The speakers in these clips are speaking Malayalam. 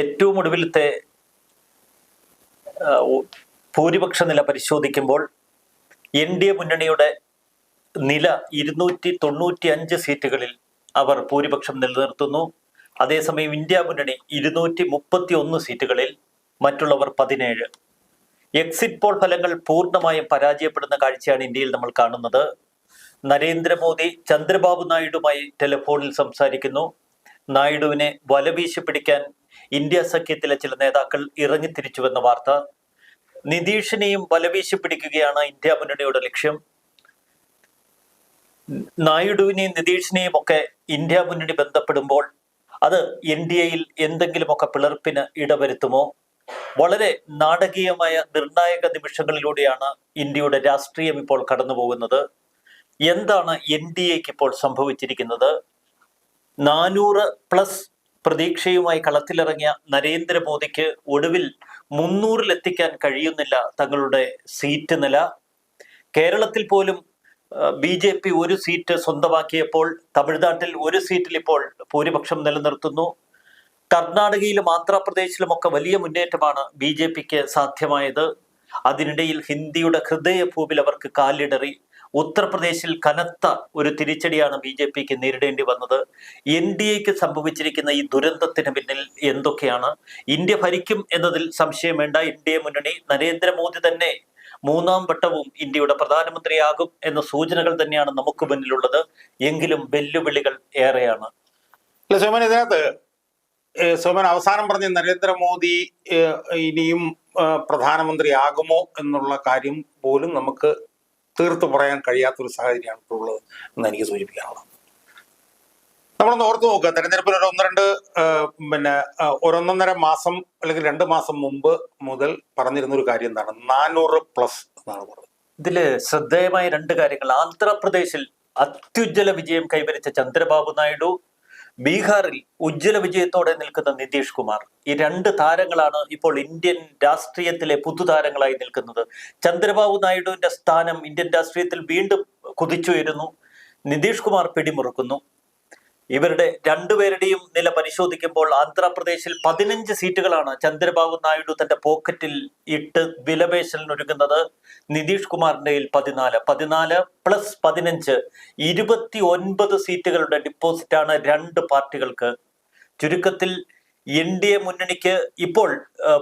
ഏറ്റവും ഒടുവിലത്തെ ഭൂരിപക്ഷ നില പരിശോധിക്കുമ്പോൾ എൻ ഡി എ മുന്നണിയുടെ നില ഇരുന്നൂറ്റി തൊണ്ണൂറ്റി അഞ്ച് സീറ്റുകളിൽ അവർ ഭൂരിപക്ഷം നിലനിർത്തുന്നു. അതേസമയം ഇന്ത്യ മുന്നണി ഇരുന്നൂറ്റി മുപ്പത്തി ഒന്ന് സീറ്റുകളിൽ മറ്റുള്ളവർ പതിനേഴ്. എക്സിറ്റ് പോൾ ഫലങ്ങൾ പൂർണമായും പരാജയപ്പെടുന്ന കാഴ്ചയാണ് ഇന്ത്യയിൽ നമ്മൾ കാണുന്നത്. നരേന്ദ്രമോദി ചന്ദ്രബാബു നായിഡുമായി ടെലിഫോണിൽ സംസാരിക്കുന്നു. നായിഡുവിനെ വലവീശി പിടിക്കാൻ ഇന്ത്യ സഖ്യത്തിലെ ചില നേതാക്കൾ ഇറങ്ങി ഇറങ്ങിത്തിരിച്ചുവെന്ന വാർത്ത. നിതീഷിനെയും വലവീശി പിടിക്കുകയാണ് ഇന്ത്യ മുന്നണിയുടെ ലക്ഷ്യം. നായിഡുവിനെയും നിതീഷിനെയും ഒക്കെ ഇന്ത്യ മുന്നണി ബന്ധപ്പെടുമ്പോൾ അത് എൻ ഡി എയിൽ എന്തെങ്കിലുമൊക്കെ പിളർപ്പിന് ഇടവരുത്തുമോ? വളരെ നാടകീയമായ നിർണായക നിമിഷങ്ങളിലൂടെയാണ് ഇന്ത്യയുടെ രാഷ്ട്രീയം ഇപ്പോൾ കടന്നു പോകുന്നത് എന്താണ് എൻ ഡി എക്ക് ഇപ്പോൾ സംഭവിച്ചിരിക്കുന്നത്? നാനൂറ് പ്ലസ് പ്രതീക്ഷയുമായി കളത്തിലിറങ്ങിയ നരേന്ദ്രമോദിക്ക് ഒടുവിൽ മുന്നൂറിലെത്തിക്കാൻ കഴിയുന്നില്ല തങ്ങളുടെ സീറ്റ് നില. കേരളത്തിൽ പോലും ബി ജെ പി ഒരു സീറ്റ് സ്വന്തമാക്കിയപ്പോൾ തമിഴ്നാട്ടിൽ ഒരു സീറ്റിൽ ഇപ്പോൾ ഭൂരിപക്ഷം നിലനിർത്തുന്നു. കർണാടകയിലും ആന്ധ്രാപ്രദേശിലുമൊക്കെ വലിയ മുന്നേറ്റമാണ് ബി ജെ പിക്ക് സാധ്യമായത്. അതിനിടയിൽ ഹിന്ദിയുടെ ഹൃദയഭൂമിൽ അവർക്ക് കാലിടറി. ഉത്തർപ്രദേശിൽ കനത്ത ഒരു തിരിച്ചടിയാണ് ബി ജെ പിക്ക് നേരിടേണ്ടി വന്നത്. എൻ ഡി എക്ക് സംഭവിച്ചിരിക്കുന്ന ഈ ദുരന്തത്തിന് പിന്നിൽ എന്തൊക്കെയാണ്? ഇന്ത്യ ഭരിക്കും എന്നതിൽ സംശയം വേണ്ട. എ മുന്നണി നരേന്ദ്രമോദി തന്നെ മൂന്നാം വട്ടവും ഇന്ത്യയുടെ പ്രധാനമന്ത്രിയാകും എന്ന സൂചനകൾ തന്നെയാണ് നമുക്ക് മുന്നിലുള്ളത്. എങ്കിലും വെല്ലുവിളികൾ ഏറെയാണ്. സോമൻ ഇതിനകത്ത് സോമൻ അവസാനം പറഞ്ഞ നരേന്ദ്രമോദി ഇനിയും പ്രധാനമന്ത്രി പ്രധാനമന്ത്രിയാകുമോ എന്നുള്ള കാര്യം പോലും നമുക്ക് തീർത്തു പറയാൻ കഴിയാത്തൊരു സാഹചര്യമാണ് ഇപ്പോൾ ഉള്ളത് എന്ന് എനിക്ക് സൂചിപ്പിക്കാനുള്ളത്. നമ്മളൊന്ന് ഓർത്ത് നോക്കുക. തെരഞ്ഞെടുപ്പിൽ ഒരു ഒന്ന് രണ്ട് പിന്നെ ഒരൊന്നൊന്നര മാസം അല്ലെങ്കിൽ രണ്ട് മാസം മുമ്പ് മുതൽ പറഞ്ഞിരുന്ന ഒരു കാര്യം എന്താണ്? നാനൂറ് പ്ലസ് എന്നാണ് പറഞ്ഞത്. ഇതിൽ ശ്രദ്ധേയമായ രണ്ട് കാര്യങ്ങൾ. ആന്ധ്രാപ്രദേശിൽ അത്യുജ്വല വിജയം കൈവരിച്ച ചന്ദ്രബാബു നായിഡു ബീഹാറിൽ ഉജ്ജ്വല വിജയത്തോടെ നിൽക്കുന്ന നിതീഷ് കുമാർ. ഈ രണ്ട് താരങ്ങളാണ് ഇപ്പോൾ ഇന്ത്യൻ രാഷ്ട്രീയത്തിലെ പുതുതാരങ്ങളായി നിൽക്കുന്നത്. ചന്ദ്രബാബു നായിഡുവിന്റെ സ്ഥാനം ഇന്ത്യൻ രാഷ്ട്രീയത്തിൽ വീണ്ടും കുതിച്ചുയരുന്നു. നിതീഷ് കുമാർ പിടിമുറുക്കുന്നു. ഇവരുടെ രണ്ടുപേരുടെയും നില പരിശോധിക്കുമ്പോൾ ആന്ധ്രാപ്രദേശിൽ പതിനഞ്ച് സീറ്റുകളാണ് ചന്ദ്രബാബു നായിഡു തന്റെ പോക്കറ്റിൽ ഇട്ട് വിലപേശലിനൊരുങ്ങുന്നത് നിതീഷ് കുമാറിന്റെ പതിനാല്. പതിനാല് പ്ലസ് പതിനഞ്ച്. ഇരുപത്തി ഒൻപത് സീറ്റുകളുടെ ഡിപ്പോസിറ്റാണ് രണ്ട് പാർട്ടികൾക്ക്. ചുരുക്കത്തിൽ എൻ ഡി എ മുന്നണിക്ക് ഇപ്പോൾ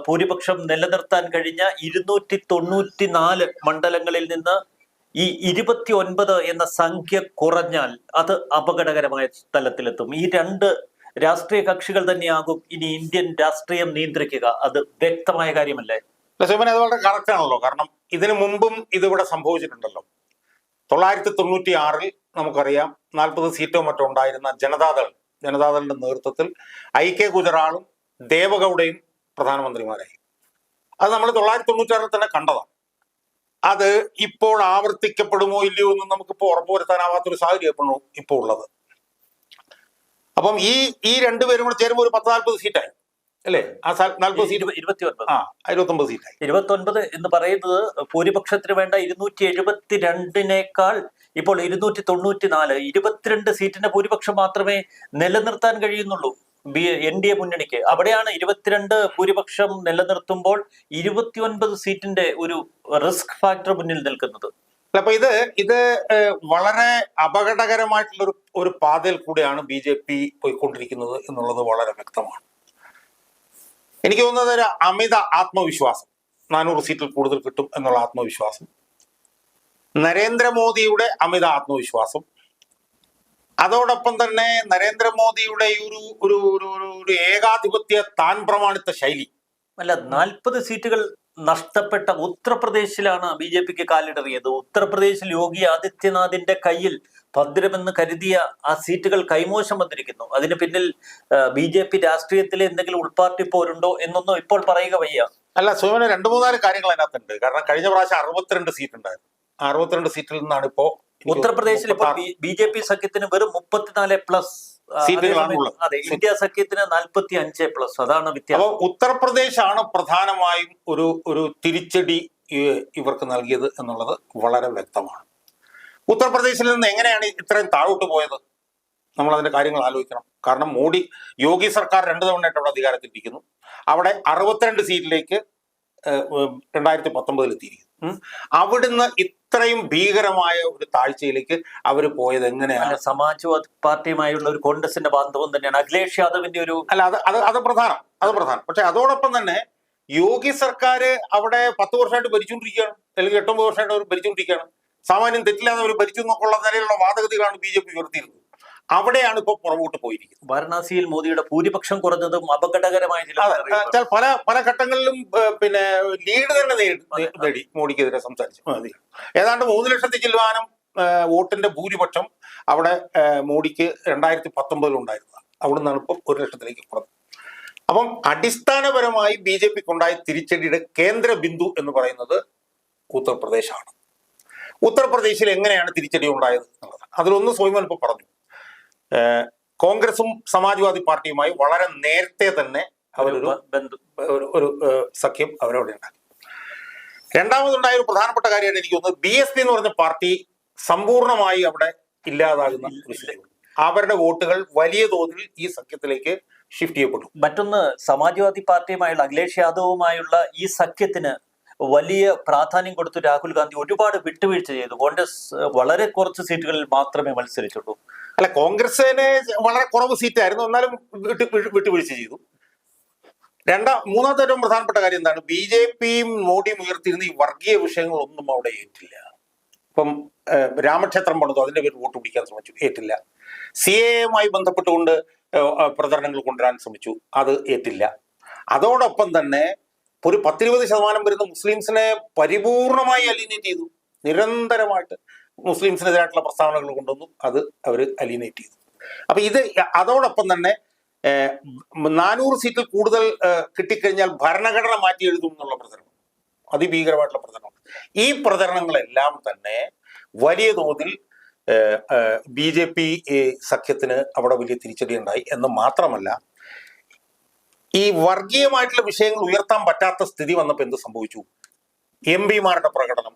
ഭൂരിപക്ഷം നിലനിർത്താൻ കഴിഞ്ഞ ഇരുന്നൂറ്റി തൊണ്ണൂറ്റി നാല് മണ്ഡലങ്ങളിൽ നിന്ന് ഈ ഇരുപത്തി ഒൻപത് എന്ന സംഖ്യ കുറഞ്ഞാൽ അത് അപകടകരമായ തലത്തിലെത്തും. ഈ രണ്ട് രാഷ്ട്രീയ കക്ഷികൾ തന്നെയാകും ഇനി ഇന്ത്യൻ രാഷ്ട്രീയം നിയന്ത്രിക്കുക. അത് വ്യക്തമായ കാര്യമല്ലേ? സോമൻ അത് വളരെ കറക്റ്റ് ആണല്ലോ. കാരണം ഇതിനു മുമ്പും ഇതിവിടെ സംഭവിച്ചിട്ടുണ്ടല്ലോ. തൊള്ളായിരത്തി തൊണ്ണൂറ്റി ആറിൽ നമുക്കറിയാം നാൽപ്പത് സീറ്റോ മറ്റോ ഉണ്ടായിരുന്ന ജനതാദൾ ജനതാദളിന്റെ നേതൃത്വത്തിൽ ഐ കെ ഗുജറാളും ദേവഗൌഡയും പ്രധാനമന്ത്രിമാരായി. അത് നമ്മൾ തൊള്ളായിരത്തി തൊണ്ണൂറ്റി ആറിൽ തന്നെ കണ്ടതാണ്. അത് ഇപ്പോൾ ആവർത്തിക്കപ്പെടുമോ ഇല്ലയോ എന്ന് നമുക്കിപ്പോൾ ഉറപ്പുവരുത്താനാവാത്തൊരു സാഹചര്യം ഇപ്പോൾ ഉള്ളത്. അപ്പം ഈ ഈ രണ്ടുപേരും കൂടെ ചേരുമ്പോൾ ഒരു പത്ത് നാൽപ്പത് സീറ്റായി. അല്ലേ? ആ നാൽപ്പത് സീറ്റ് ഇരുപത്തി ഒൻപത് ആ ഇരുപത്തൊമ്പത് സീറ്റായി. ഇരുപത്തി ഒൻപത് എന്ന് പറയുന്നത് ഭൂരിപക്ഷത്തിന് വേണ്ട ഇരുന്നൂറ്റി എഴുപത്തി രണ്ടിനേക്കാൾ ഇപ്പോൾ ഇരുന്നൂറ്റി തൊണ്ണൂറ്റി നാല് ഇരുപത്തിരണ്ട് സീറ്റിന്റെ ഭൂരിപക്ഷം മാത്രമേ നിലനിർത്താൻ കഴിയുന്നുള്ളൂ. ബി എൻ ഡി എ മുന്നണിക്ക്. അവിടെയാണ് ഇരുപത്തിരണ്ട് ഭൂരിപക്ഷം നിലനിർത്തുമ്പോൾ ഇരുപത്തിയൊൻപത് സീറ്റിന്റെ ഒരു റിസ്ക് ഫാക്ടർ മുന്നിൽ നിൽക്കുന്നത്. അപ്പൊ ഇത് ഇത് വളരെ അപകടകരമായിട്ടുള്ള ഒരു ഒരു പാതയിൽ കൂടെയാണ് ബി ജെ പി പോയിക്കൊണ്ടിരിക്കുന്നത് എന്നുള്ളത് വളരെ വ്യക്തമാണ്. എനിക്ക് തോന്നുന്നത് ഒരു അമിത ആത്മവിശ്വാസം. നാനൂറ് സീറ്റിൽ കൂടുതൽ കിട്ടും എന്നുള്ള ആത്മവിശ്വാസം. നരേന്ദ്രമോദിയുടെ അമിത ആത്മവിശ്വാസം. അതോടൊപ്പം തന്നെ നരേന്ദ്രമോദിയുടെ ഒരു ഒരു ഒരു ഒരു- ഏകാധിപത്യ താൻ പ്രമാണിത്ത ശൈലി. അല്ല നാൽപ്പത് സീറ്റുകൾ നഷ്ടപ്പെട്ട ഉത്തർപ്രദേശിലാണ് ബി ജെ പിക്ക് കാലിടറിയത്. ഉത്തർപ്രദേശിൽ യോഗി ആദിത്യനാഥിന്റെ കയ്യിൽ ഭദ്രമെന്ന് കരുതിയ ആ സീറ്റുകൾ കൈമോശം വന്നിരിക്കുന്നു. അതിന് പിന്നിൽ ബി ജെ പി രാഷ്ട്രീയത്തിലെ എന്തെങ്കിലും ഉൾപാർട്ടി പോരുണ്ടോ എന്നൊന്നും ഇപ്പോൾ പറയുക വയ്യ. അല്ല സോമന് രണ്ട് മൂന്നാൽ കാര്യങ്ങൾ അതിനകത്തുണ്ട്. കാരണം കഴിഞ്ഞ പ്രാവശ്യം അറുപത്തിരണ്ട് സീറ്റ് ഉണ്ടായിരുന്നു അറുപത്തിരണ്ട് സീറ്റിൽ നിന്നാണ് ഇപ്പോൾ ഉത്തർപ്രദേശിൽ ഇപ്പോൾ മുപ്പത്താറ് ബി ജെ പി സഖ്യത്തിന് വെറും മുപ്പത്തിനാല് പ്ലസ്. അതെ ഇന്ത്യ സഖ്യത്തിന് നാൽപ്പത്തി അഞ്ച് പ്ലസ്. അതാണ് വ്യത്യാസം. ഉത്തർപ്രദേശ് ആണ് പ്രധാനമായും ഒരു ഒരു തിരിച്ചടി ഇവർക്ക് നൽകിയത് എന്നുള്ളത് വളരെ വ്യക്തമാണ്. ഉത്തർപ്രദേശിൽ നിന്ന് എങ്ങനെയാണ് ഇത്രയും താഴോട്ട് പോയത്? നമ്മൾ അതിന്റെ കാര്യങ്ങൾ ആലോചിക്കണം. കാരണം മോഡി യോഗി സർക്കാർ രണ്ടു തവണ തവണയായിട്ട് അവിടെ അധികാരത്തിലിരിക്കുന്നു. അവിടെ അറുപത്തിരണ്ട് സീറ്റിലേക്ക് രണ്ടായിരത്തി പത്തൊമ്പതിൽ എത്തിയിരിക്കുന്നു. അവിടുന്ന് ഇത്രയും ഭീകരമായ ഒരു താഴ്ചയിലേക്ക് അവർ പോയത് എങ്ങനെയാണ്? സമാജ്വാദ് പാർട്ടിയുമായുള്ള ഒരു കോൺഗ്രസിന്റെ ബാന്ധവം തന്നെയാണ്. അഖിലേഷ് യാദവിന്റെ ഒരു അല്ല അത് അത് അത് പ്രധാനം. അത് പ്രധാനം. പക്ഷെ അതോടൊപ്പം തന്നെ യോഗി സർക്കാർ അവിടെ പത്ത് വർഷമായിട്ട് ഭരിച്ചുകൊണ്ടിരിക്കുകയാണ്. അല്ലെങ്കിൽ എട്ടൊമ്പത് വർഷമായിട്ട് അവർ ഭരിച്ചുകൊണ്ടിരിക്കുകയാണ്. സാമാന്യം തെറ്റില്ലാതെ അവർ ഭരിച്ചു എന്നൊക്കെയുള്ള നിലയിലുള്ള വാദഗതികളാണ് ബി ജെ പി ഉയർത്തിയിരുന്നത്. അവിടെയാണ് ഇപ്പോൾ പുറകോട്ട് പോയിരിക്കുന്നത്. വാരണാസിയിൽ മോദിയുടെ ഭൂരിപക്ഷം കുറഞ്ഞതും അപകടകരമായ ചില പല പല ഘട്ടങ്ങളിലും പിന്നെ ലീഡ് തന്നെ നേടി- മോഡിക്കെതിരെ സംസാരിച്ചു. ഏതാണ്ട് മൂന്ന് ലക്ഷത്തി ചില്ലുവാനം വോട്ടിന്റെ ഭൂരിപക്ഷം അവിടെ മോഡിക്ക് രണ്ടായിരത്തി പത്തൊമ്പതിൽ ഉണ്ടായിരുന്നത് അവിടെ നിന്നാണ് ഇപ്പോൾ ഒരു ലക്ഷത്തിലേക്ക് കുറഞ്ഞത് അപ്പം അടിസ്ഥാനപരമായി ബി ജെ പിക്ക് ഉണ്ടായ തിരിച്ചടിയുടെ കേന്ദ്ര ബിന്ദു എന്ന് പറയുന്നത് ഉത്തർപ്രദേശാണ്. ഉത്തർപ്രദേശിൽ എങ്ങനെയാണ് തിരിച്ചടി ഉണ്ടായത് എന്നുള്ളത്. അതിലൊന്ന് സ്വയം ഇപ്പോൾ പറഞ്ഞു. കോൺഗ്രസും സമാജ്വാദി പാർട്ടിയുമായി വളരെ നേരത്തെ തന്നെ അവരൊരു ബന്ധു. ഒരു സഖ്യം അവരവിടെ ഉണ്ടാക്കി. രണ്ടാമതുണ്ടായ ഒരു പ്രധാനപ്പെട്ട കാര്യമാണ് എനിക്ക് തോന്നുന്നത് ബി എസ് പി എന്ന് പറഞ്ഞ പാർട്ടി സമ്പൂർണമായി അവിടെ ഇല്ലാതാകുന്ന അവരുടെ വോട്ടുകൾ വലിയ തോതിൽ ഈ സഖ്യത്തിലേക്ക് ഷിഫ്റ്റ് ചെയ്യപ്പെട്ടു. മറ്റൊന്ന് സമാജ്വാദി പാർട്ടിയുമായുള്ള അഖിലേഷ് യാദവുമായുള്ള ഈ സഖ്യത്തിന് വലിയ പ്രാധാന്യം കൊടുത്തു രാഹുൽ ഗാന്ധി ഒരുപാട് വിട്ടുവീഴ്ച ചെയ്തു. കോൺഗ്രസ് വളരെ കുറച്ച് സീറ്റുകളിൽ മാത്രമേ മത്സരിച്ചുള്ളൂ. അല്ല കോൺഗ്രസിന് വളരെ കുറവ് സീറ്റായിരുന്നു. എന്നാലും വിട്ട് വിട്ട് വിട്ടുവീഴ്ച ചെയ്തു. രണ്ടാം മൂന്നാമത്തെ ഏറ്റവും പ്രധാനപ്പെട്ട കാര്യം എന്താണ്? ബി ജെ പിയും മോഡിയും ഉയർത്തിയിരുന്ന ഈ വർഗീയ വിഷയങ്ങളൊന്നും അവിടെ ഏറ്റില്ല. ഇപ്പം രാമക്ഷേത്രം പണിതു. അതിന്റെ പേരിൽ വോട്ട് പിടിക്കാൻ ശ്രമിച്ചു. ഏറ്റില്ല. സി എയുമായി ബന്ധപ്പെട്ടുകൊണ്ട് പ്രചരണങ്ങൾ കൊണ്ടുവരാൻ ശ്രമിച്ചു. അത് ഏറ്റില്ല. അതോടൊപ്പം തന്നെ ഒരു പത്തിരുപത് ശതമാനം വരുന്ന മുസ്ലിംസിനെ പരിപൂർണമായി അലിനേറ്റ് ചെയ്തു. നിരന്തരമായിട്ട് മുസ്ലിംസിനെതിരായിട്ടുള്ള പ്രസ്താവനകൾ കൊണ്ടുവന്നു. അത് അവർ അലിനേറ്റ് ചെയ്തു. അപ്പൊ ഇത് അതോടൊപ്പം തന്നെ നാനൂറ് സീറ്റിൽ കൂടുതൽ കിട്ടിക്കഴിഞ്ഞാൽ ഭരണഘടന മാറ്റി എഴുതും എന്നുള്ള പ്രചരണം. അതിഭീകരമായിട്ടുള്ള പ്രചരണം. ഈ പ്രചരണങ്ങളെല്ലാം തന്നെ വലിയ തോതിൽ ബി ജെ പി സഖ്യത്തിന് അവിടെ വലിയ തിരിച്ചടി ഉണ്ടായി എന്ന് മാത്രമല്ല ഈ വർഗീയമായിട്ടുള്ള വിഷയങ്ങൾ ഉയർത്താൻ പറ്റാത്ത സ്ഥിതി വന്നപ്പോൾ എന്ത് സംഭവിച്ചു? എം പിമാരുടെ പ്രകടനം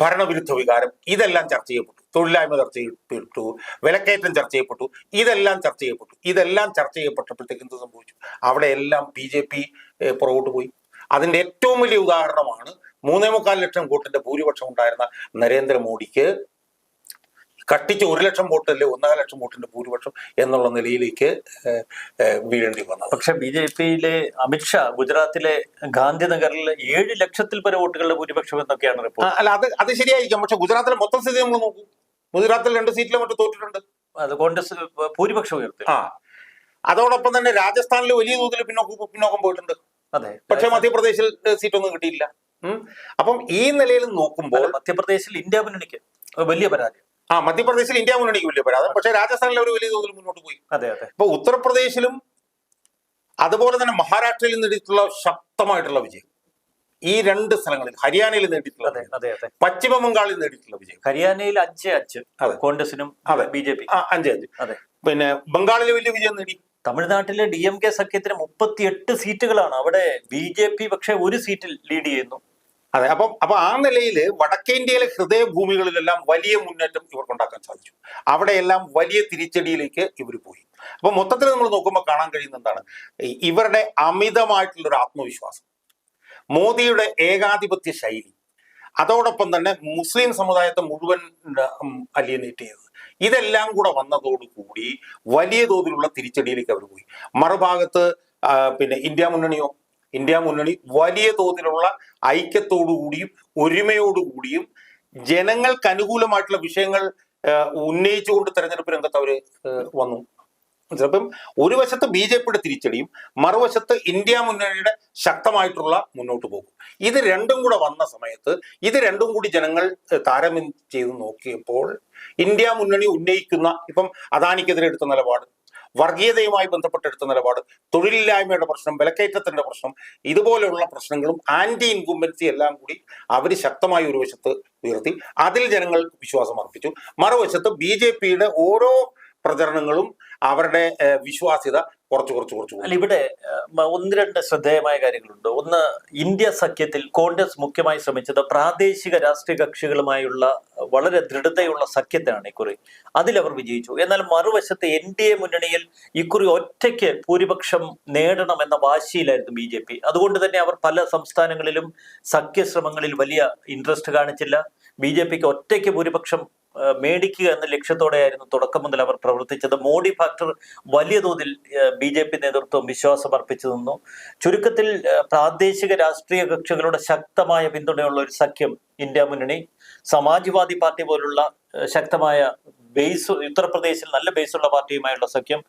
ഭരണവിരുദ്ധ വികാരം ഇതെല്ലാം ചർച്ച ചെയ്യപ്പെട്ടു. തൊഴിലില്ലായ്മ ചർച്ച ചെയ്യപ്പെട്ടു വിലക്കയറ്റം ചർച്ച ചെയ്യപ്പെട്ടു ഇതെല്ലാം ചർച്ച ചെയ്യപ്പെട്ടു. ഇതെല്ലാം ചർച്ച ചെയ്യപ്പെട്ടപ്പോഴത്തേക്ക് എന്ത് സംഭവിച്ചു? അവിടെ എല്ലാം ബി ജെ പി പുറകോട്ട് പോയി. അതിന്റെ ഏറ്റവും വലിയ ഉദാഹരണമാണ് മൂന്നേ മുക്കാൽ ലക്ഷം വോട്ടിന്റെ ഭൂരിപക്ഷം ഉണ്ടായിരുന്ന നരേന്ദ്രമോദിക്ക് കട്ടിച്ച് ഒരു ലക്ഷം വോട്ടല്ലേ ഒന്നര ലക്ഷം വോട്ടിന്റെ ഭൂരിപക്ഷം എന്നുള്ള നിലയിലേക്ക് വീഴേണ്ടി വന്നത് പക്ഷെ ബി ജെ പിയിലെ അമിത്ഷാ ഗുജറാത്തിലെ ഗാന്ധിനഗറിൽ ഏഴ് ലക്ഷത്തിൽ പരം വോട്ടുകളുടെ ഭൂരിപക്ഷം എന്നൊക്കെയാണ് റിപ്പോർട്ട്. അല്ല അത് അത് ശരിയായിരിക്കാം. പക്ഷെ ഗുജറാത്തിലെ മൊത്തം സ്ഥിതി നമ്മൾ നോക്കൂ. ഗുജറാത്തിൽ രണ്ട് സീറ്റിലും മറ്റും തോറ്റിട്ടുണ്ട്. അത് കോൺഗ്രസ് ഭൂരിപക്ഷം ഉയർത്തി. ആ. അതോടൊപ്പം തന്നെ രാജസ്ഥാനിൽ വലിയ തോതിൽ പിന്നോക്കം പിന്നോക്കം പോയിട്ടുണ്ട്. അതെ. പക്ഷെ മധ്യപ്രദേശിൽ സീറ്റൊന്നും കിട്ടിയില്ല. അപ്പം ഈ നിലയിൽ നോക്കുമ്പോൾ മധ്യപ്രദേശിൽ ഇന്ത്യ മുന്നണിക്ക് വലിയ പരാജയം. ആ മധ്യപ്രദേശിൽ ഇന്ത്യ മുന്നണിക്ക് വലിയ പരാതി പക്ഷെ രാജസ്ഥാനിൽ ഒരു വലിയ തോതിൽ മുന്നോട്ട് പോയി. അതെ അതെ. ഇപ്പൊ ഉത്തർപ്രദേശിലും അതുപോലെ തന്നെ മഹാരാഷ്ട്രയിൽ നേടിയിട്ടുള്ള ശക്തമായിട്ടുള്ള വിജയം. ഈ രണ്ട് സ്ഥലങ്ങളിൽ ഹരിയാനയിൽ നേടിയിട്ടുള്ള പശ്ചിമ ബംഗാളിൽ നേടിയിട്ടുള്ള വിജയം. ഹരിയാനയിൽ അഞ്ച് അഞ്ച് അതെ. കോൺഗ്രസിനും അതെ. B J P. അഞ്ച് അഞ്ച്. അതെ. പിന്നെ ബംഗാളിൽ വലിയ വിജയം നേടി. തമിഴ്നാട്ടിലെ ഡി എം കെ സഖ്യത്തിന് മുപ്പത്തിയെട്ട് സീറ്റുകളാണ്. അവിടെ ബി ജെ പി പക്ഷെ ഒരു സീറ്റിൽ ലീഡ് ചെയ്യുന്നു. അതെ അപ്പം അപ്പൊ ആ നിലയിൽ വടക്കേ ഇന്ത്യയിലെ ഹൃദയഭൂമികളിലെല്ലാം വലിയ മുന്നേറ്റം ഇവർക്കുണ്ടാക്കാൻ സാധിച്ചു. അവിടെയെല്ലാം വലിയ തിരിച്ചടിയിലേക്ക് ഇവർ പോയി. അപ്പൊ മൊത്തത്തിൽ നമ്മൾ നോക്കുമ്പോൾ കാണാൻ കഴിയുന്ന എന്താണ്? ഇവരുടെ അമിതമായിട്ടുള്ള ഒരു ആത്മവിശ്വാസം മോദിയുടെ ഏകാധിപത്യ ശൈലി അതോടൊപ്പം തന്നെ മുസ്ലിം സമുദായത്തെ മുഴുവൻ അലിയനേറ്റ് ചെയ്തത്. ഇതെല്ലാം കൂടെ വന്നതോടുകൂടി വലിയ തോതിലുള്ള തിരിച്ചടിയിലേക്ക് അവർ പോയി. മറുഭാഗത്ത് പിന്നെ ഇന്ത്യ മുന്നണിയോ ഇന്ത്യ മുന്നണി വലിയ തോതിലുള്ള ഐക്യത്തോടുകൂടിയും ഒരുമയോടുകൂടിയും ജനങ്ങൾക്ക് അനുകൂലമായിട്ടുള്ള വിഷയങ്ങൾ ഉന്നയിച്ചുകൊണ്ട് തെരഞ്ഞെടുപ്പ് രംഗത്ത് അവർ വന്നു. ചിലപ്പം ഒരു വശത്ത് ബി ജെ പിയുടെ തിരിച്ചടിയും മറുവശത്ത് ഇന്ത്യ മുന്നണിയുടെ ശക്തമായിട്ടുള്ള മുന്നോട്ട് പോകും ഇത് രണ്ടും കൂടെ വന്ന സമയത്ത് ഇത് രണ്ടും കൂടി ജനങ്ങൾ താരമ്യം ചെയ്ത് നോക്കിയപ്പോൾ ഇന്ത്യ മുന്നണി ഉന്നയിക്കുന്ന ഇപ്പം അദാനിക്കെതിരെ എടുത്ത നിലപാട് വർഗീയതയുമായി ബന്ധപ്പെട്ടെടുത്ത നിലപാട് തൊഴിലില്ലായ്മയുടെ പ്രശ്നം വിലക്കയറ്റത്തിന്റെ പ്രശ്നം ഇതുപോലെയുള്ള പ്രശ്നങ്ങളും ആന്റി ഇൻകുംബൻസി എല്ലാം കൂടി അവർ ശക്തമായി ഒരു വശത്ത് ഉയർത്തി. അതിൽ ജനങ്ങൾ വിശ്വാസം അർപ്പിച്ചു. മറുവശത്ത് ബി ഓരോ പ്രചരണങ്ങളും അവരുടെ വിശ്വാസ്യത കുറച്ച് കുറച്ച് കുറച്ച് അല്ല ഇവിടെ ഒന്ന് രണ്ട് ശ്രദ്ധേയമായ കാര്യങ്ങളുണ്ട്. ഒന്ന് ഇന്ത്യ സഖ്യത്തിൽ കോൺഗ്രസ് മുഖ്യമായി ശ്രമിച്ചത് പ്രാദേശിക രാഷ്ട്രീയ കക്ഷികളുമായുള്ള വളരെ ദൃഢതയുള്ള സഖ്യത്തിനാണ് ഇക്കുറി. അതിലവർ വിജയിച്ചു. എന്നാൽ മറുവശത്ത് എൻ ഡി എ മുന്നണിയിൽ ഇക്കുറി ഒറ്റയ്ക്ക് ഭൂരിപക്ഷം നേടണം എന്ന വാശിയിലായിരുന്നു ബി ജെ പി. അതുകൊണ്ട് തന്നെ അവർ പല സംസ്ഥാനങ്ങളിലും സഖ്യശ്രമങ്ങളിൽ വലിയ ഇൻട്രസ്റ്റ് കാണിച്ചില്ല. ബി ജെ പിക്ക് ഒറ്റയ്ക്ക് ഭൂരിപക്ഷം മേടിക്കുക എന്ന ലക്ഷ്യത്തോടെയായിരുന്നു തുടക്കം മുതൽ അവർ പ്രവർത്തിച്ചത്. മോഡി ഫാക്ടർ വലിയ തോതിൽ ബി ജെ പി നേതൃത്വം വിശ്വാസം അർപ്പിച്ചു നിന്നു ചുരുക്കത്തിൽ പ്രാദേശിക രാഷ്ട്രീയ കക്ഷികളുടെ ശക്തമായ പിന്തുണയുള്ള ഒരു സഖ്യം ഇന്ത്യ മുന്നണി സമാജ്വാദി പാർട്ടി പോലുള്ള ശക്തമായ ബേസ് ഉത്തർപ്രദേശിൽ നല്ല ബേസുള്ള പാർട്ടിയുമായുള്ള സഖ്യം.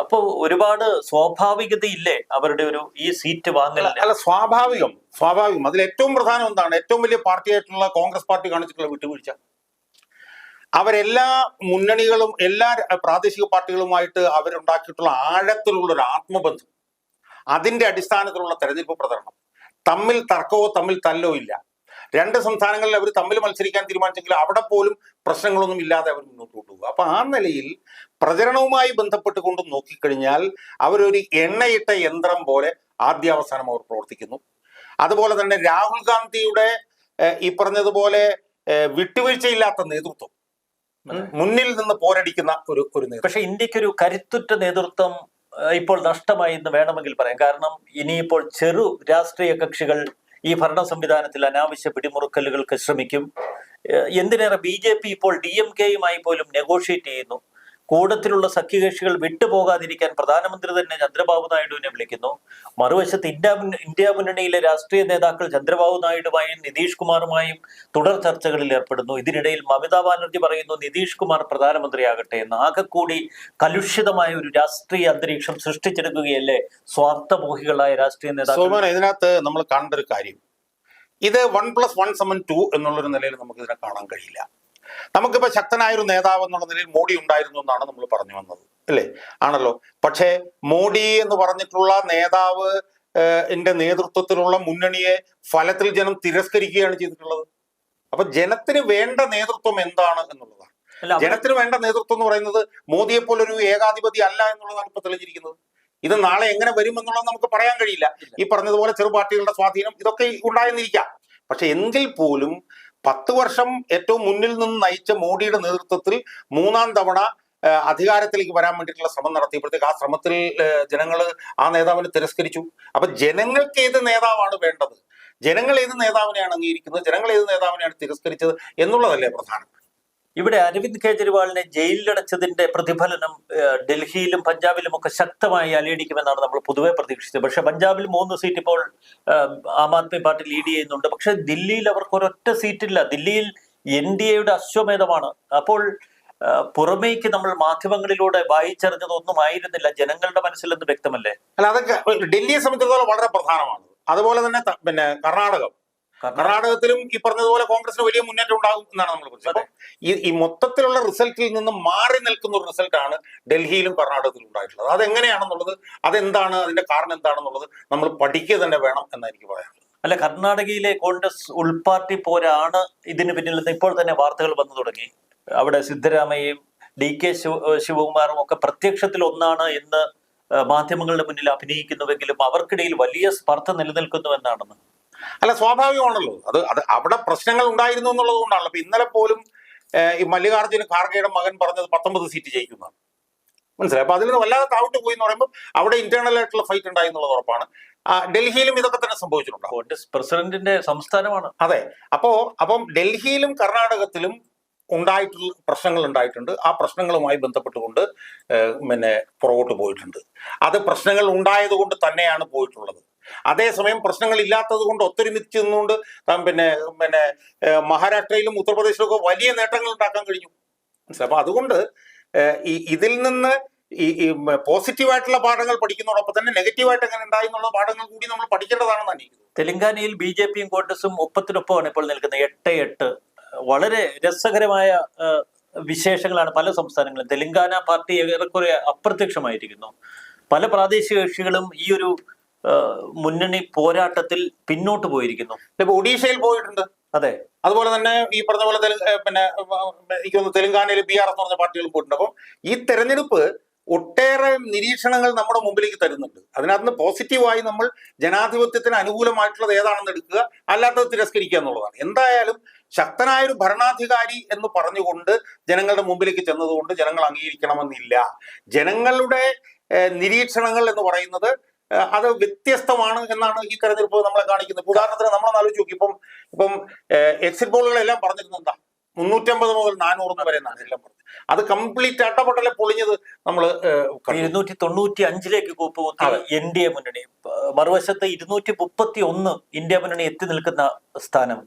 അപ്പോൾ ഒരുപാട് സ്വാഭാവികതയില്ലേ അവരുടെ ഒരു ഈ സീറ്റ് വാങ്ങൽ അല്ല സ്വാഭാവികം സ്വാഭാവികം. അതിൽ ഏറ്റവും പ്രധാനം എന്താണ്? ഏറ്റവും വലിയ പാർട്ടിയായിട്ടുള്ള കോൺഗ്രസ് പാർട്ടി കാണിച്ചിട്ടുള്ള വിട്ടുവീഴ്ച. അവരെല്ലാ മുന്നണികളും എല്ലാ പ്രാദേശിക പാർട്ടികളുമായിട്ട് അവരുണ്ടാക്കിയിട്ടുള്ള ആഴത്തിലുള്ള ഒരു ആത്മബന്ധം അതിന്റെ അടിസ്ഥാനത്തിലുള്ള തെരഞ്ഞെടുപ്പ് പ്രചരണം. തമ്മിൽ തർക്കവോ തമ്മിൽ തല്ലോ ഇല്ല. രണ്ട് സംസ്ഥാനങ്ങളിൽ അവർ തമ്മിൽ മത്സരിക്കാൻ തീരുമാനിച്ചെങ്കിൽ അവിടെ പോലും പ്രശ്നങ്ങളൊന്നും ഇല്ലാതെ അവർ മുന്നോട്ട് കൊണ്ടുപോകും. അപ്പൊ ആ നിലയിൽ പ്രചരണവുമായി ബന്ധപ്പെട്ടുകൊണ്ട് നോക്കിക്കഴിഞ്ഞാൽ അവരൊരു എണ്ണയിട്ട യന്ത്രം പോലെ ആദ്യാവസാനം അവർ പ്രവർത്തിക്കുന്നു. അതുപോലെ തന്നെ രാഹുൽ ഗാന്ധിയുടെ ഈ പറഞ്ഞതുപോലെ വിട്ടുവീഴ്ചയില്ലാത്ത നേതൃത്വം മുന്നിൽ നിന്ന് പോരടിക്കുന്ന ഒരു ഒരു പക്ഷെ ഇന്ത്യക്കൊരു കരുത്തുറ്റ നേതൃത്വം ഇപ്പോൾ നഷ്ടമായി എന്ന് വേണമെങ്കിൽ പറയാം. കാരണം ഇനിയിപ്പോൾ ചെറു രാഷ്ട്രീയ കക്ഷികൾ ഈ ഭരണ സംവിധാനത്തിൽ അനാവശ്യ പിടിമുറുക്കലുകൾക്ക് ശ്രമിക്കും. എന്തിനേറെ ബി ജെ പി ഇപ്പോൾ ഡി എം കെയുമായി പോലും നെഗോഷിയേറ്റ് ചെയ്യുന്നു. കൂടത്തിലുള്ള സഖ്യകക്ഷികൾ വിട്ടുപോകാതിരിക്കാൻ പ്രധാനമന്ത്രി തന്നെ ചന്ദ്രബാബു നായിഡുവിനെ വിളിക്കുന്നു. മറുവശത്ത് ഇന്ത്യ ഇന്ത്യ മുന്നണിയിലെ രാഷ്ട്രീയ നേതാക്കൾ ചന്ദ്രബാബു നായിഡുമായും നിതീഷ് കുമാറുമായും തുടർ ചർച്ചകളിൽ ഏർപ്പെടുന്നു. ഇതിനിടയിൽ മമതാ ബാനർജി പറയുന്നു നിതീഷ് കുമാർ പ്രധാനമന്ത്രിയാകട്ടെ എന്ന്. ആകെക്കൂടി കലുഷിതമായ ഒരു രാഷ്ട്രീയ അന്തരീക്ഷം സൃഷ്ടിച്ചെടുക്കുകയല്ലേ സ്വാർത്ഥമോഹികളായ രാഷ്ട്രീയ നേതാക്കൾ? ഇതിനകത്ത് നമ്മൾ കാണേണ്ട ഒരു കാര്യം. ഇത് വൺ പ്ലസ് വൺ സമൻ ടു എന്നുള്ളൊരു നിലയിൽ നമുക്ക് ഇതിനെ കാണാൻ കഴിയില്ല. നമുക്കിപ്പോ ശക്തനായ ഒരു നേതാവ് എന്നുള്ള നിലയിൽ മോഡി ഉണ്ടായിരുന്നു എന്നാണ് നമ്മൾ പറഞ്ഞു വന്നത് അല്ലേ? ആണല്ലോ. പക്ഷേ മോഡി എന്ന് പറഞ്ഞിട്ടുള്ള നേതാവ് എന്റെ ന്റെ നേതൃത്വത്തിലുള്ള മുന്നണിയെ ഫലത്തിൽ ജനം തിരസ്കരിക്കുകയാണ് ചെയ്തിട്ടുള്ളത്. അപ്പൊ ജനത്തിന് വേണ്ട നേതൃത്വം എന്താണ് എന്നുള്ളതാണ്. ജനത്തിന് വേണ്ട നേതൃത്വം എന്ന് പറയുന്നത് മോദിയെ പോലൊരു ഏകാധിപതി അല്ല എന്നുള്ളതാണ് ഇപ്പൊ തെളിഞ്ഞിരിക്കുന്നത്. ഇത് നാളെ എങ്ങനെ വരും എന്നുള്ളത് നമുക്ക് പറയാൻ കഴിയില്ല. ഈ പറഞ്ഞതുപോലെ ചെറുപാർട്ടികളുടെ സ്വാധീനം ഇതൊക്കെ ഉണ്ടായെന്നിരിക്കാം. പക്ഷെ എങ്കിൽ പോലും പത്ത് വർഷം ഏറ്റവും മുന്നിൽ നിന്ന് നയിച്ച മോഡിയുടെ നേതൃത്വത്തിൽ മൂന്നാം തവണ അധികാരത്തിലേക്ക് വരാൻ വേണ്ടിയിട്ടുള്ള ശ്രമം നടത്തിയപ്പോഴത്തേക്ക് ആ ശ്രമത്തിൽ ജനങ്ങൾ ആ നേതാവിനെ തിരസ്കരിച്ചു. അപ്പൊ ജനങ്ങൾക്ക് ഏത് നേതാവാണ് വേണ്ടത്? ജനങ്ങൾ ഏത് നേതാവിനെയാണ് അംഗീകരിക്കുന്നത്? ജനങ്ങൾ ഏത് നേതാവിനെയാണ് തിരസ്കരിച്ചത് എന്നുള്ളതല്ലേ പ്രധാനം. ഇവിടെ അരവിന്ദ് കെജ്രിവാളിനെ ജയിലിലടച്ചതിന്റെ പ്രതിഫലനം ഡൽഹിയിലും പഞ്ചാബിലും ഒക്കെ ശക്തമായി അലയടിക്കുമെന്നാണ് നമ്മൾ പൊതുവെ പ്രതീക്ഷിച്ചത്. പക്ഷെ പഞ്ചാബിൽ മൂന്ന് സീറ്റ് ഇപ്പോൾ ആം ആദ്മി പാർട്ടി ലീഡ് ചെയ്യുന്നുണ്ട്. പക്ഷെ ദില്ലിയിൽ അവർക്ക് ഒരൊറ്റ സീറ്റില്ല. ദില്ലിയിൽ എൻ ഡി എയുടെ അശ്വമേധമാണ്. അപ്പോൾ പുറമേക്ക് നമ്മൾ മാധ്യമങ്ങളിലൂടെ വായിച്ചറിഞ്ഞതൊന്നും ആയിരുന്നില്ല. ജനങ്ങളുടെ മനസ്സിലെന്ന് വ്യക്തമല്ലേ? അല്ല അതൊക്കെ ഡൽഹിയെ സംബന്ധിച്ചിടത്തോളം വളരെ പ്രധാനമാണ്. അതുപോലെ തന്നെ പിന്നെ കർണാടകം. കർണാടകത്തിലും ഈ പറഞ്ഞതുപോലെ കോൺഗ്രസിന് വലിയ മുന്നേറ്റം ഉണ്ടാകും എന്നാണ് നമ്മൾ ഈ ഈ മൊത്തത്തിലുള്ള റിസൾട്ടിൽ നിന്ന് മാറി നിൽക്കുന്ന ഒരു റിസൾട്ടാണ് ഡൽഹിയിലും കർണാടകത്തിലും ഉണ്ടായിട്ടുള്ളത്. അതെങ്ങനെയാണെന്നുള്ളത് അതെന്താണ് അതിന്റെ കാരണം എന്താണെന്നുള്ളത് നമ്മൾ പഠിക്കുക തന്നെ വേണം എന്നാണ് എനിക്ക് പറയാനുള്ളത്. അല്ല കർണാടകയിലെ കോൺഗ്രസ് ഉൾപാർട്ടി പോരാണ് ഇതിന് പിന്നിൽ നിന്ന് ഇപ്പോൾ തന്നെ വാർത്തകൾ വന്നു തുടങ്ങി. അവിടെ സിദ്ധരാമയ്യയും ഡി കെ ശിവ ശിവകുമാറും ഒക്കെ പ്രത്യക്ഷത്തിൽ ഒന്നാണ് എന്ന് മാധ്യമങ്ങളുടെ മുന്നിൽ അഭിനയിക്കുന്നുവെങ്കിലും അവർക്കിടയിൽ വലിയ സ്പർദ്ധ നിലനിൽക്കുന്നുവെന്നാണെന്ന് അല്ല സ്വാഭാവികമാണല്ലോ. അത് അത് അവിടെ പ്രശ്നങ്ങൾ ഉണ്ടായിരുന്നു എന്നുള്ളത് കൊണ്ടാണല്ലോ അപ്പൊ ഇന്നലെ പോലും ഈ മല്ലികാർജുന ഖാർഗെയുടെ മകൻ പറഞ്ഞത് പത്തൊമ്പത് സീറ്റ് ജയിക്കുന്നതാണ് മനസ്സിലായി? അപ്പൊ അതിൽ നിന്ന് വല്ലാതെ താഴ്ത്തു പോയി എന്ന് പറയുമ്പോൾ അവിടെ ഇന്റേണൽ ആയിട്ടുള്ള ഫൈറ്റ് ഉണ്ടായി എന്നുള്ളത് ഉറപ്പാണ്. ഡൽഹിയിലും ഇതൊക്കെ തന്നെ സംഭവിച്ചിട്ടുണ്ട്? പ്രസിഡന്റിന്റെ സംസ്ഥാനമാണ്. അതെ. അപ്പോ അപ്പം ഡൽഹിയിലും കർണാടകത്തിലും ഉണ്ടായിട്ടുള്ള പ്രശ്നങ്ങൾ ഉണ്ടായിട്ടുണ്ട്. ആ പ്രശ്നങ്ങളുമായി ബന്ധപ്പെട്ടുകൊണ്ട് പിന്നെ പുറകോട്ട് പോയിട്ടുണ്ട്. അത് പ്രശ്നങ്ങൾ ഉണ്ടായത് കൊണ്ട് തന്നെയാണ് പോയിട്ടുള്ളത്. അതേസമയം പ്രശ്നങ്ങൾ ഇല്ലാത്തത് കൊണ്ട് ഒത്തൊരുമിച്ച് നിന്നുകൊണ്ട് പിന്നെ പിന്നെ മഹാരാഷ്ട്രയിലും ഉത്തർപ്രദേശിലും ഒക്കെ വലിയ നേട്ടങ്ങൾ ഉണ്ടാക്കാൻ കഴിഞ്ഞു. അപ്പൊ അതുകൊണ്ട് ഈ ഇതിൽ നിന്ന് ഈ പോസിറ്റീവായിട്ടുള്ള പാഠങ്ങൾ പഠിക്കുന്നതോടൊപ്പം തന്നെ നെഗറ്റീവായിട്ട് എങ്ങനെ ഉണ്ടായി എന്നുള്ള പാഠങ്ങൾ കൂടി നമ്മൾ പഠിക്കേണ്ടതാണെന്ന് എനിക്ക് തെലങ്കാനയിൽ ബി ജെ പിയും കോൺഗ്രസും ഒപ്പത്തിനൊപ്പമാണ് ഇപ്പോൾ നിൽക്കുന്നത്. എട്ട് എട്ട്. വളരെ രസകരമായ വിശേഷങ്ങളാണ് പല സംസ്ഥാനങ്ങളും തെലങ്കാന പാർട്ടി ഏറെക്കുറെ അപ്രത്യക്ഷമായിരിക്കുന്നു. പല പ്രാദേശിക കക്ഷികളും ഈ ഒരു മുന്നണി പോരാട്ടത്തിൽ പിന്നോട്ട് പോയിരിക്കുന്നു. ഇപ്പൊ ഒഡീഷയിൽ പോയിട്ടുണ്ട്. അതെ. അതുപോലെ തന്നെ ഈ പറഞ്ഞ പോലെ പിന്നെ എനിക്ക് തോന്നുന്നു തെലങ്കാനയിൽ ബി ആർ എസ് പറഞ്ഞ പാർട്ടികൾ പോയിട്ടുണ്ട്. അപ്പം ഈ തെരഞ്ഞെടുപ്പ് ഒട്ടേറെ നിരീക്ഷണങ്ങൾ നമ്മുടെ മുമ്പിലേക്ക് തരുന്നുണ്ട്. അതിനകത്ത് പോസിറ്റീവായി നമ്മൾ ജനാധിപത്യത്തിന് അനുകൂലമായിട്ടുള്ളത് ഏതാണെന്ന് എടുക്കുക അല്ലാത്തത് തിരസ്കരിക്കുക എന്നുള്ളതാണ്. എന്തായാലും ശക്തനായ ഒരു ഭരണാധികാരി എന്ന് പറഞ്ഞുകൊണ്ട് ജനങ്ങളുടെ മുമ്പിലേക്ക് ചെന്നതുകൊണ്ട് ജനങ്ങൾ അംഗീകരിക്കണമെന്നില്ല. ജനങ്ങളുടെ നിരീക്ഷണങ്ങൾ എന്ന് പറയുന്നത് അത് വ്യത്യസ്തമാണ് എന്നാണ് ഈ തെരഞ്ഞെടുപ്പ് നമ്മളെ കാണിക്കുന്നത്. ഉദാഹരണത്തിന് നമ്മൾ ആലോചിച്ച് നോക്കി. ഇപ്പം ഇപ്പം എക്സിറ്റ് പോളുകളെല്ലാം പറഞ്ഞിരുന്നത് എന്താ? മുന്നൂറ്റമ്പത് മുതൽ നാനൂറ് വരെ എന്നാണ് എല്ലാം പറഞ്ഞത്. അത് കംപ്ലീറ്റ് അട്ടപൊട്ടലെ പൊളിഞ്ഞത് നമ്മൾ ഇരുന്നൂറ്റി തൊണ്ണൂറ്റി അഞ്ചിലേക്ക് അതെ. എൻ ഡി എ മുന്നണി. മറുവശത്ത് ഇരുന്നൂറ്റി മുപ്പത്തി ഒന്ന് ഇന്ത്യ മുന്നണി എത്തി നിൽക്കുന്ന സ്ഥാനം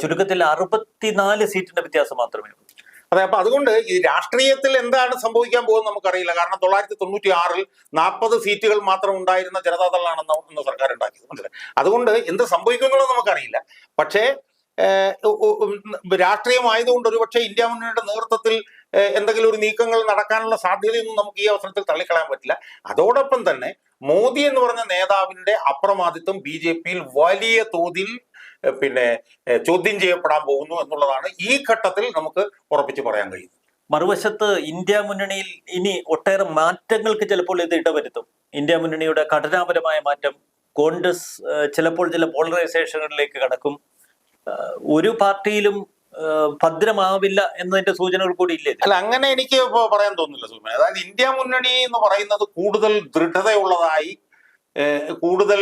ചുരുക്കത്തിൽ അറുപത്തിനാല് സീറ്റിന്റെ വ്യത്യാസം മാത്രമേ ഉള്ളൂ. അതെ അപ്പൊ അതുകൊണ്ട് ഈ രാഷ്ട്രീയത്തിൽ എന്താണ് സംഭവിക്കാൻ പോകുന്നത് നമുക്കറിയില്ല. കാരണം തൊള്ളായിരത്തി തൊണ്ണൂറ്റി ആറിൽ നാൽപ്പത് സീറ്റുകൾ മാത്രം ഉണ്ടായിരുന്ന ജനതാദളാണ് സർക്കാർ ഉണ്ടാക്കിയത് മനസ്സിലായി? അതുകൊണ്ട് എന്ത് സംഭവിക്കുന്നുള്ളത് നമുക്കറിയില്ല. പക്ഷേ രാഷ്ട്രീയമായതുകൊണ്ട് ഒരുപക്ഷെ ഇന്ത്യ മുന്നണിയുടെ നേതൃത്വത്തിൽ എന്തെങ്കിലും ഒരു നീക്കങ്ങൾ നടക്കാനുള്ള സാധ്യതയൊന്നും നമുക്ക് ഈ അവസരത്തിൽ തള്ളിക്കളയാൻ പറ്റില്ല. അതോടൊപ്പം തന്നെ മോദി എന്ന് പറഞ്ഞ നേതാവിന്റെ അപ്രമാദിത്വം ബി വലിയ തോതിൽ പിന്നെ ചോദ്യം ചെയ്യപ്പെടാൻ പോകുന്നു എന്നുള്ളതാണ് ഈ ഘട്ടത്തിൽ നമുക്ക് ഉറപ്പിച്ച് പറയാൻ കഴിയുന്നത്. മറുവശത്ത് ഇന്ത്യ മുന്നണിയിൽ ഇനി ഒട്ടേറെ മാറ്റങ്ങൾക്ക് ചിലപ്പോൾ ഇത് ഇടവരുത്തും. ഇന്ത്യ മുന്നണിയുടെ ഘടനാപരമായ മാറ്റം കോൺഗ്രസ് ചിലപ്പോൾ ചില പോളറൈസേഷനുകളിലേക്ക് കടക്കും. ഒരു പാർട്ടിയിലും ഭദ്രമാവില്ല എന്നതിന്റെ സൂചനകൾ കൂടി ഇല്ലേ അല്ല അങ്ങനെ എനിക്ക് പറയാൻ തോന്നുന്നില്ല സുമ അതായത് ഇന്ത്യ മുന്നണി എന്ന് പറയുന്നത് കൂടുതൽ ദൃഢതയുള്ളതായി കൂടുതൽ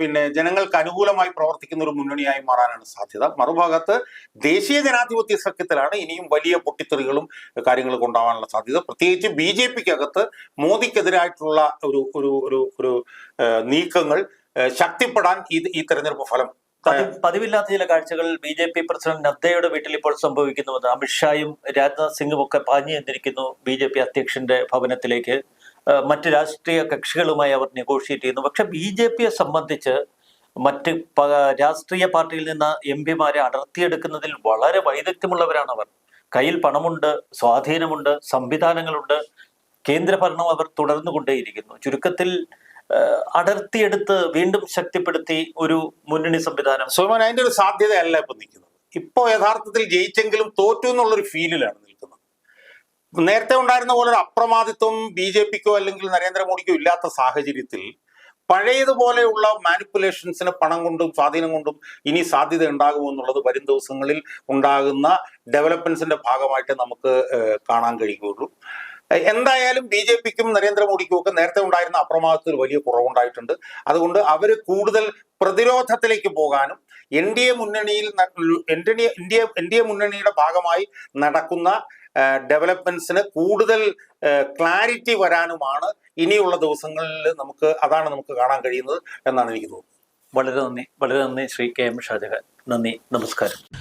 പിന്നെ ജനങ്ങൾക്ക് അനുകൂലമായി പ്രവർത്തിക്കുന്ന ഒരു മുന്നണിയായി മാറാനാണ് സാധ്യത. മറുഭാഗത്ത് ദേശീയ ജനാധിപത്യ സഖ്യത്തിലാണ് ഇനിയും വലിയ പൊട്ടിത്തെറികളും കാര്യങ്ങളും ഉണ്ടാവാനുള്ള സാധ്യത. പ്രത്യേകിച്ച് ബി ജെ പിക്കകത്ത് മോദിക്കെതിരായിട്ടുള്ള ഒരു ഒരു ഒരു ഒരു നീക്കങ്ങൾ ശക്തിപ്പെടാൻ ഈ ഈ തെരഞ്ഞെടുപ്പ് ഫലം പതി- പതിവില്ലാത്ത ചില കാഴ്ചകൾ ബി ജെ പി പ്രസിഡന്റ് നദ്ദയുടെ വീട്ടിൽ ഇപ്പോൾ സംഭവിക്കുന്നുവെന്ന് അമിത്ഷായും രാജ്നാഥ് സിംഗും ഒക്കെ പാഞ്ഞു എന്നിരിക്കുന്നു ബി ജെ പി അധ്യക്ഷന്റെ ഭവനത്തിലേക്ക്. മറ്റ് രാഷ്ട്രീയ കക്ഷികളുമായി അവർ നെഗോഷിയേറ്റ് ചെയ്യുന്നു. പക്ഷെ ബി ജെ പിയെ സംബന്ധിച്ച് മറ്റ് രാഷ്ട്രീയ പാർട്ടിയിൽ നിന്ന് എം പിമാരെ അടർത്തിയെടുക്കുന്നതിൽ വളരെ വൈദഗ്ധ്യമുള്ളവരാണ് അവർ. കയ്യിൽ പണമുണ്ട് സ്വാധീനമുണ്ട് സംവിധാനങ്ങളുണ്ട്. കേന്ദ്രഭരണം അവർ തുടർന്നു കൊണ്ടേയിരിക്കുന്നു ചുരുക്കത്തിൽ അടർത്തിയെടുത്ത് വീണ്ടും ശക്തിപ്പെടുത്തി ഒരു മുന്നണി സംവിധാനം. സോമൻ അതിന്റെ ഒരു സാധ്യതയല്ല ഇപ്പൊ നിൽക്കുന്നത്. ഇപ്പോ യഥാർത്ഥത്തിൽ ജയിച്ചെങ്കിലും തോറ്റു എന്നുള്ളൊരു ഫീലിലാണ് നേരത്തെ ഉണ്ടായിരുന്ന പോലെ ഒരു അപ്രമാദിത്വം ബി ജെ പിക്കോ അല്ലെങ്കിൽ നരേന്ദ്രമോദിക്കോ ഇല്ലാത്ത സാഹചര്യത്തിൽ പഴയതുപോലെയുള്ള മാനിപ്പുലേഷൻസിന് പണം കൊണ്ടും സ്വാധീനം കൊണ്ടും ഇനി സാധ്യത ഉണ്ടാകുമോ എന്നുള്ളത് വരും ദിവസങ്ങളിൽ ഉണ്ടാകുന്ന ഡെവലപ്മെന്റ്സിന്റെ ഭാഗമായിട്ട് നമുക്ക് കാണാൻ കഴിയുകയുള്ളൂ. എന്തായാലും ബി ജെ പിക്കും നരേന്ദ്രമോദിക്കും ഒക്കെ നേരത്തെ ഉണ്ടായിരുന്ന അപ്രമാദത്തിൽ വലിയ കുറവുണ്ടായിട്ടുണ്ട്. അതുകൊണ്ട് അവർ കൂടുതൽ പ്രതിരോധത്തിലേക്ക് പോകാനും എൻ ഡി എ മുന്നണിയിൽ N D A India N D A മുന്നണിയുടെ ഭാഗമായി നടക്കുന്ന ഡെവലപ്മെന്റ്സിന് കൂടുതൽ ക്ലാരിറ്റി വരാനുമാണ് ഇനിയുള്ള ദിവസങ്ങളിൽ നമുക്ക് അതാണ് നമുക്ക് കാണാൻ കഴിയുന്നത് എന്നാണ് എനിക്ക് തോന്നുന്നത്. വളരെ നന്ദി. വളരെ നന്ദി ശ്രീ കെ എം ഷാജഹാൻ. നന്ദി. നമസ്കാരം.